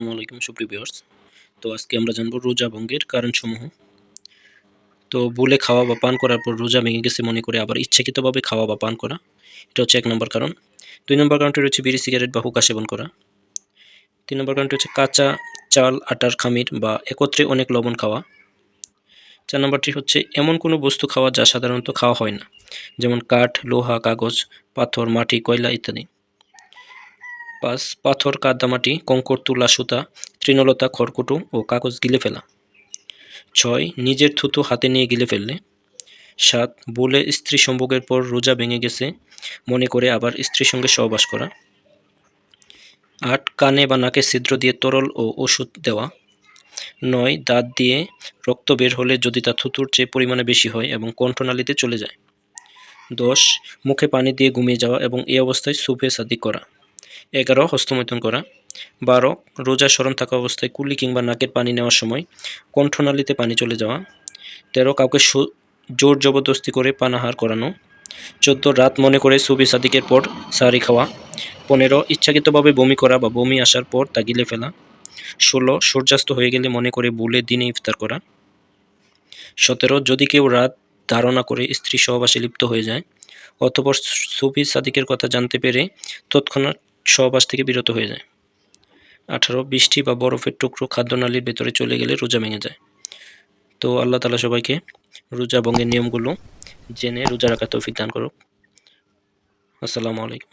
আসসালামু আলাইকুম, সুপ্রিয় ভিউয়ার্স তো আজকে আমরা জানব রোজা ভঙ্গের কারণসমূহ। তো বলে খাওয়া বা পান করার পর রোজা ভেঙে গেছে মনে করে আবার ইচ্ছাকৃতভাবে খাওয়া বা পান করা, এটা হচ্ছে এক নম্বর কারণ। দুই নম্বর কারণটি রয়েছে বিড়ি, সিগারেট বা হুকা সেবন করা। তিন নম্বর কারণটি হচ্ছে কাঁচা চাল, আটার খামির বা একত্রে অনেক লবণ খাওয়া। চার নম্বরটি হচ্ছে এমন কোনো বস্তু খাওয়া যা সাধারণত খাওয়া হয় না, যেমন কাঠ, লোহা, কাগজ, পাথর, মাটি, কয়লা ইত্যাদি। পাঁচ পাথর, কাদামাটি, কঙ্কর, তুলা, সুতা, তৃণলতা, খড়কুটো ও কাগজ গিলে ফেলা। ছয়, নিজের থুতু হাতে নিয়ে গিলে ফেললে। সাত, বলে স্ত্রী সম্ভোগের পর রোজা ভেঙে গেছে, মনে করে আবার স্ত্রীর সঙ্গে সহবাস করা। আট, কানে বা নাকে ছিদ্র দিয়ে তরল ও ওষুধ দেওয়া। নয়, দাঁত দিয়ে রক্ত বের হলে যদি তা থুতুর চেয়ে পরিমাণে বেশি হয় এবং কণ্ঠনালীতে চলে যায়। দশ, মুখে পানি দিয়ে ঘুমিয়ে যাওয়া এবং এই অবস্থায় সুপে সাদি করা। এগারো, হস্তমৈথুন করা। বারো, রোজা স্মরণ থাকা অবস্থায় কুলি কিংবা নাকের পানি নেওয়ার সময় কণ্ঠনালীতে পানি চলে যাওয়া। তেরো, কাউকে জোর জবরদস্তি করে পানাহার করানো। চোদ্দ, রাত মনে করে সুবি সাদিকের পর সারি খাওয়া। পনেরো, ইচ্ছাকৃতভাবে বমি করা বা বমি আসার পর তা গিলে ফেলা। ষোলো, সূর্যাস্ত হয়ে গেলে মনে করে বুলে দিনে ইফতার করা। সতেরো, যদি কেউ রাত ধারণা করে স্ত্রী সহবাসে লিপ্ত হয়ে যায় অতপর সুফি সাদিকের কথা জানতে পেরে তৎক্ষণাৎ সহবাস থেকে বিরত হয়ে যায়। আঠারো, বৃষ্টি বা বরফের টুকরো খাদ্যনালীর ভেতরে চলে গেলে রোজা ভেঙে যায়। তো আল্লাহ তালা সবাইকে রোজা ভঙ্গের নিয়মগুলো জেনে রোজা রাখা তৌফিক দান করুক। আসসালামু আলাইকুম।